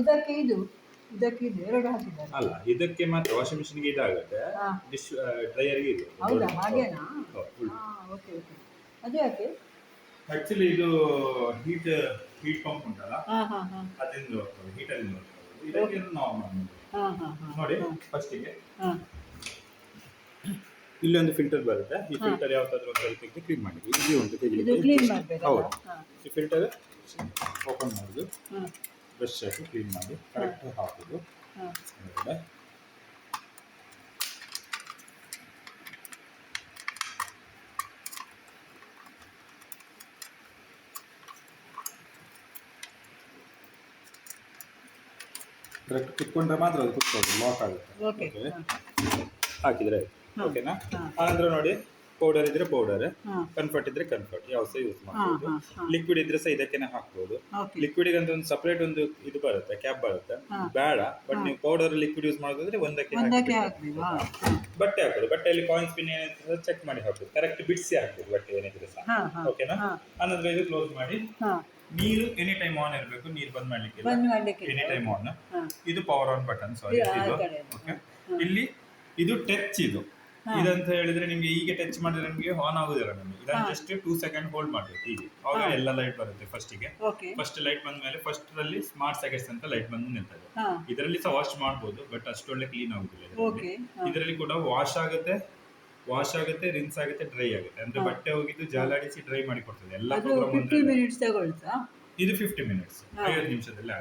ಇದಕ್ಕೆ ಇದು ಇದಕ್ಕೆ ಇದು ಎರಡು ಹಾಕಿದ್ದಾರೆ. ಅಲ್ಲ ಇದಕ್ಕೆ ಮಾತ್ರ ವಾಷಿಂಗ್ ಮಿಷಿನ್ಗೆ ಇದಾಗುತ್ತೆ ಹಾ. ಡಿಶ್ ಡ್ರೈಯರ್ ಇದು. ಹೌದಾ? ಹಾಗೇನಾ. ಓಕೆ ಓಕೆ ಅದು ಯಾಕೆ? ಆಕ್ಚುಲಿ ಇದು ಹೀಟ್ ಹೀಟ್ ಪಂಪ್ ಉಂಟಲ್ಲ? ಹಾಂ ಹಾಂ ಹಾಂ. ಅದರಿಂದ ಹೀಟಲ್ಲಿ ಇದಕ್ಕೆ ನಾರ್ಮಲ್ ಹಾ ಹಾ ಹಾಂ. ನೋಡಿ ಫಸ್ಟಿಗೆ ಹಾಂ. ಇಲ್ಲಿ ಒಂದು ಫಿಲ್ಟರ್ ಬರುತ್ತೆ. ಈ ಫಿಲ್ಟರ್ ಯಾವತ್ತಾದ್ರೂ ಒಂದು ಸ್ವಲ್ಪ ಕ್ಲೀನ್ ಮಾಡಿ ಇಲ್ಲಿ ಒಂದು ತೆಗಿಲಿಕ್ಕೆ ಮಾಡಬೇಕಲ್ಲ ಹೌದು. ಈ ಫಿಲ್ಟರ್ ಓಪನ್ ಮಾಡೋದು ಬ್ರಷ್ ಹಾಕಿ ಕ್ಲೀನ್ ಮಾಡಿ. ಕರೆಕ್ಟ್ ಹಾಕೋದು ಕರೆಕ್ಟ್ ಕುತ್ಕೊಂಡ್ರೆ ಮಾತ್ರ ಅದು ಕುತ್ಕೊಳ್ಳೋದು ಲಾಕ್ ಆಗುತ್ತೆ. ಹಾಕಿದ್ರೆ ಹಾ. ಓಕೆನಾ. ಆನಂತರ ನೋಡಿ ಪೌಡರ್ ಇದ್ರೆ ಪೌಡರ್ ಕನ್ಫರ್ಟ್ ಇದ್ರೆ ಕನ್ಫರ್ಟ್ ಯಾವ ಸಹ ಯೂಸ್ ಮಾಡಬಹುದು ಲಿಕ್ವಿಡ್ ಇದ್ರೆ ಸಹ ಇದಕ್ಕೆ ಹಾಕ್ಬೋದು. ಲಿಕ್ವಿಡ್ ಅಂತ ಒಂದು ಸಪರೇಟ್ ಒಂದು ಇದು ಬರುತ್ತೆ ಕ್ಯಾಪ್ ಬರುತ್ತೆ. ಬೇಡ ಬಟ್ ನೀವು ಪೌಡರ್ ಲಿಕ್ವಿಡ್ ಯೂಸ್ ಮಾಡೋದಾದ್ರೆ ಒಂದಕ್ಕೆ ಬಟ್ಟೆ ಹಾಕೋದು ಬಟ್ಟೆಯಲ್ಲಿ ಕಾಯಿನ್ಸ್ ಪಿನ್ ಏನಿದ್ರೆ ಚೆಕ್ ಮಾಡಿ ಹಾಕೋದು. ಕರೆಕ್ಟ್ ಬಿಡಿಸಿ ಹಾಕ್ಬೋದು ಬಟ್ಟೆ ಏನಿದ್ರೆ ಸಹ. ಓಕೆನಾ ಅನ್ನೋದ್ರ ಆನಂತರ ಇದು ಕ್ಲೋಸ್ ಮಾಡಿ. ನೀರು ಎನಿ ಟೈಮ್ ಆನ್ ಇರಬೇಕು ನೀರು ಬಂದ್ ಮಾಡ್ಲಿಕ್ಕೆ ಎನಿ ಟೈಮ್ ಆನ್ ಇದು ಪವರ್ ಆನ್ ಬಟನ್ ಸಾರಿ ಇದು. ಓಕೆ ಇಲ್ಲಿ ಇದು ಟಚ್ ಇದು. ಇದಂತ ಹೇಳಿದ್ರೆ ನಿಮ್ಗೆ ಈಗ ಟಚ್ ಮಾಡಿದ್ರೆ ನಿಮಗೆ ಆನ್ ಆಗುದಿಲ್ಲ ನಿಮಗೆ. ಇದನ್ನ ಜಸ್ಟ್ ಟೂ ಸೆಕೆಂಡ್ ಹೋಲ್ಡ್ ಮಾಡ್ಬೇಕು ಹೀಗೆ. ಅವಾಗ ಎಲ್ಲ ಲೈಟ್ ಬರುತ್ತೆ ಫಸ್ಟಿಗೆ ಓಕೆ ಫಸ್ಟ್ ಲೈಟ್ ಬಂದ ಮೇಲೆ ಫಸ್ಟ್ ಅಲ್ಲಿ ಸ್ಮಾರ್ಟ್ ಸೆಕೆಂಡ್ಸ್ ಅಂತ ಲೈಟ್ ಬಂದು ನಿಲ್ತದೆ ಇದರಲ್ಲಿ ಸಹ ವಾಶ್ ಮಾಡ್ಬೋದು ಬಟ್ ಅಷ್ಟೊಳ್ಳೆ ಕ್ಲೀನ್ ಆಗುದಿಲ್ಲ ಇದರಲ್ಲಿ. ಕೂಡ ವಾಶ್ ಆಗುತ್ತೆ ವಾಶ್ ಆಗುತ್ತೆ ರಿನ್ಸ್ ಆಗುತ್ತೆ ಡ್ರೈ ಆಗುತ್ತೆ. ಅಂದ್ರೆ ಬಟ್ಟೆ ಹೋಗಿದ್ದು ಜಾಲಾಡಿಸಿ ಡ್ರೈ ಮಾಡಿ ಕೊಡ್ತದೆ. ಎಲ್ಲ ಪ್ರೋಗ್ರಾಮ್ ಇದು ಫಿಫ್ಟಿ ಮಿನಿಟ್ಸ್. ಐವತ್ತು ನಿಮಿಷದಲ್ಲಿ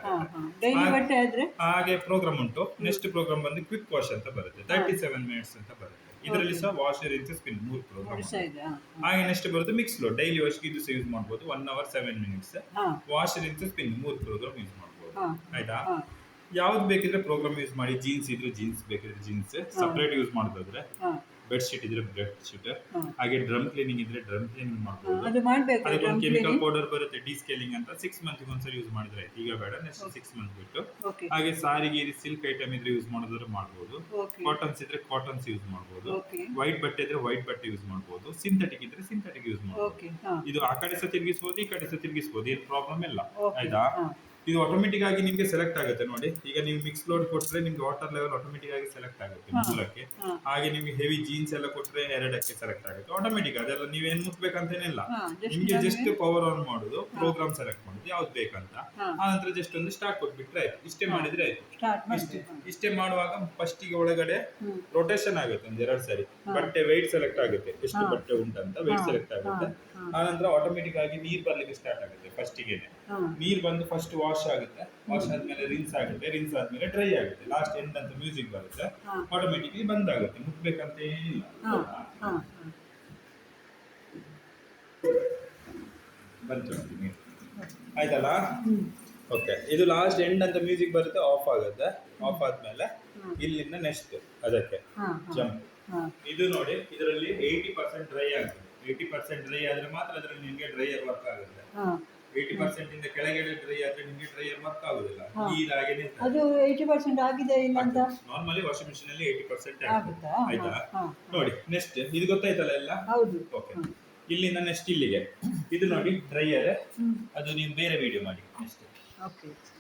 ಹಾಗೆ ಪ್ರೋಗ್ರಾಮ್ ಉಂಟು. ನೆಕ್ಸ್ಟ್ ಪ್ರೋಗ್ರಾಮ್ ಬಂದು ಕ್ವಿಕ್ ವಾಶ್ ಅಂತ ಬರುತ್ತೆ. ತರ್ಟಿ ಸೆವೆನ್ ಮಿನಿಟ್ಸ್ ಅಂತ ಬರುತ್ತೆ. ಇದರಲ್ಲಿ ಸಹ ವಾಷರ್ ರಿನ್ಸ್ ಸ್ಪಿನ್ ಮೂರು ಪ್ರೋಗ್ರಾಮ್ ಹಾಗೆ ನೆಕ್ಸ್ಟ್ ಬರುತ್ತೆ ಮಿಕ್ಸ್ ಲೋ ಡೈಲಿ ವಾಶ್ ಇದು ಯೂಸ್ ಮಾಡ್ಬೋದು. One hour seven minutes washer rinse spin ಮೂರು ಪ್ರೋಗ್ರಾಮ್ ಯೂಸ್ ಮಾಡ್ಬೋದು. ಆಯ್ತಾ? ಯಾವ್ದು ಬೇಕಿದ್ರೆ ಪ್ರೋಗ್ರಾಮ್ ಯೂಸ್ ಮಾಡಿ. ಜೀನ್ಸ್ ಇದ್ರೆ ಜೀನ್ಸ್ ಬೇಕಿದ್ರೆ ಜೀನ್ಸ್ ಸಪ್ರೇಟ್ ಯೂಸ್ ಮಾಡೋದಾದ್ರೆ ಬೆಡ್ ಶೀಟ್ ಇದ್ರೆ ಬೆಡ್ ಶೀಟ್ ಹಾಗೆ ಡ್ರಮ್ ಕ್ಲೀನಿಂಗ್ ಇದ್ರೆ ಡ್ರಮ್ ಕ್ಲೀನಿಂಗ್ ಮಾಡ್ಬೋದು. ಅದು ಮಾಡಬೇಕು ಅದಕ್ಕೊಂದು ಕೆಮಿಕಲ್ ಪೌಡರ್ ಬರುತ್ತೆ ಡಿ ಸ್ಕೇಲಿಂಗ್ ಅಂತ ಸಿಕ್ಸ್ ಮಂತ್ ಒಂದ್ಸರಿ ಯೂಸ್ ಮಾಡಿದ್ರೆ ಆಯ್ತು. ಈಗ ಬೇಡ ನೆಕ್ಸ್ಟ್ ಸಿಕ್ಸ್ ಮಂತ್ ಬಿಟ್ಟು. ಹಾಗೆ ಸಾರಿಗೆ ಸಿಲ್ಕ್ ಐಟಮ್ ಇದ್ರೆ ಯೂಸ್ ಮಾಡೋದಾದ್ರೆ ಮಾಡ್ಬೋದು. ಕಾಟನ್ಸ್ ಇದ್ರೆ ಕಾಟನ್ಸ್ ಯೂಸ್ ಮಾಡ್ಬೋದು. ವೈಟ್ ಬಟ್ಟೆ ಇದ್ರೆ ವೈಟ್ ಬಟ್ಟೆ ಯೂಸ್ ಮಾಡ್ಬೋದು. ಸಿಂಥೆಟಿಕ್ ಇದ್ರೆ ಸಿಂಥೆಟಿಕ್ ಯೂಸ್ ಮಾಡ್ಬೋದು. ಓಕೆ ಇದು ಆ ಕಡೆ ಸಹ ತಿರುಗಿಸ್ಬೋದು ಈ ಕಡೆ ಸಹ ತಿರುಗಿಸ್ಬೋದು. ಏನು ಪ್ರಾಬ್ಲಮ್ ಇಲ್ಲ. ಆಯ್ತಾ? ಇದು ಆಟೋಮೆಟಿಕ್ ಆಗಿ ನಿಮಗೆ ಸೆಲೆಕ್ಟ್ ಆಗುತ್ತೆ ನೋಡಿ. ಈಗ ನೀವು ಮಿಕ್ಸ್ ಲೋಡ್ ಕೊಟ್ರೆ ನಿಮ್ಗೆ ವಾಟರ್ ಲೆವೆಲ್ ಆಟೋಮೆಟಿಕ್ ಆಗಿ ಸೆಲೆಕ್ಟ್ ಆಗುತ್ತೆ ಮೂಲಕ್ಕೆ ಹಾಗೆ ನಿಮ್ಗೆ ಹೆವಿ ಜೀನ್ಸ್ ಎಲ್ಲ ಕೊಟ್ರೆ ಎರಡಕ್ಕೆ ಸೆಲೆಕ್ಟ್ ಆಗುತ್ತೆ. ಆಟೋಮೆಟಿಕ್ ಅದೆಲ್ಲ ನೀವೇನ್ ಮುಟ್ಬೇಕಂತೇನಿಲ್ಲ. ನಿಮ್ಗೆ ಜಸ್ಟ್ ಪವರ್ ಆನ್ ಮಾಡುದು ಪ್ರೋಗ್ರಾಮ್ ಸೆಲೆಕ್ಟ್ ಮಾಡುದು ಯಾವ್ದು ಬೇಕಂತ. ಆನಂತರ ಜಸ್ಟ್ ಒಂದು ಸ್ಟಾರ್ಟ್ ಕೊಟ್ಬಿಟ್ರೆ ಆಯ್ತು. ಇಷ್ಟೇ ಮಾಡಿದ್ರೆ ಆಯ್ತು. ಇಷ್ಟೇ ಮಾಡುವಾಗ ಫಸ್ಟ್ಗೆ ಒಳಗಡೆ ರೊಟೇಷನ್ ಆಗುತ್ತೆ ಒಂದ್ ಎರಡು ಸರಿ. ಬಟ್ಟೆ ವೆಯ್ಟ್ ಸೆಲೆಕ್ಟ್ ಆಗುತ್ತೆ. ಎಷ್ಟು. ಬಟ್ಟೆ ಉಂಟಂತ ವೈಟ್. ಸೆಲೆಕ್ಟ್ ಆಗುತ್ತೆ. ಆನಂತರ ಆಟೋಮೆಟಿಕ್ ಆಗಿ ನೀರ್ ಬರ್ಲಿಕ್ಕೆ ಸ್ಟಾರ್ಟ್ ಆಗುತ್ತೆ ಫಸ್ಟಿಗೆ ಗೆ ನೀರ್ ಬಂದು ಫಸ್ಟ್ ವಾಶ್ ಆಗುತ್ತೆ. ವಾಶ್ ಆದ್ಮೇಲೆ ರಿನ್ಸ್ ಆಗುತ್ತೆ ರಿನ್ಸ್ ಆದ್ಮೇಲೆ ಡ್ರೈ ಆಗುತ್ತೆ. ಲಾಸ್ಟ್ ಎಂಡ್ ಅಂತ ಮ್ಯೂಸಿಕ್ ಬರುತ್ತೆ. ಆಟೋಮೆಟಿಕ್ಲಿ ಬಂದ್ ಆಗುತ್ತೆ ಮುಟ್ಬೇಕಂತ ಏನಿಲ್ಲ. ಬಂತು ಆಯ್ತಲ್ಲ? ಓಕೆ ಇದು ಲಾಸ್ಟ್ ಎಂಡ್ ಅಂತ ಮ್ಯೂಸಿಕ್ ಬರುತ್ತೆ ಆಫ್ ಆಗುತ್ತೆ. ಆಫ್ ಆದ್ಮೇಲೆ ಇಲ್ಲಿಂದ ನೆಕ್ಸ್ಟ್ ಅದಕ್ಕೆ ಜಂಪ್ ಇದು ನೋಡಿ ಇದರಲ್ಲಿ ಏಯ್ಟಿ ಪರ್ಸೆಂಟ್ ಡ್ರೈ ಆಗುತ್ತೆ. ಏಯ್ಟಿ ಪರ್ಸೆಂಟ್ ಡ್ರೈ ಆದ್ರೆ ಮಾತ್ರ ಅದರಲ್ಲಿ ನಿಮಗೆ ಡ್ರೈಯರ್ ವರ್ಕ್ ಆಗುತ್ತೆ. ಏಯ್ಟಿ ಪರ್ಸೆಂಟ್ ಇಂದ ಕೆಳಗಡೆ ಡ್ರೈ ಆದ್ರೆ ನಿಮಗೆ ಡ್ರೈಯರ್ ವರ್ಕ್ ಆಗುದಿಲ್ಲ. ಹಾ. ನೀರಾಗೆ ಅದು ಏಯ್ಟಿ ಪರ್ಸೆಂಟ್ ಆಗಿದೆ ಇಲ್ಲ ಅಂತ? ನಾರ್ಮಲಿ ವಾಷಿಂಗ್ ಮಿಷಿನ್ ಅಲ್ಲಿ ಏಯ್ಟಿ ಪರ್ಸೆಂಟ್ ಆಗುತ್ತಾ ಆಯ್ತಾ? ಹಾಂ ನೋಡಿ ನೆಕ್ಸ್ಟ್ ಇದು ಗೊತ್ತಾಯ್ತಲ್ಲ ಎಲ್ಲ? ಹೌದು. ಓಕೆ ಇಲ್ಲಿಂದ ನೆಕ್ಸ್ಟ್ ಇಲ್ಲಿಗೆ. ಇದು ನೋಡಿ ಡ್ರೈಯರ್ ಅದು ನೀವು ಬೇರೆ ವಿಡಿಯೋ ಮಾಡಿ. Next okay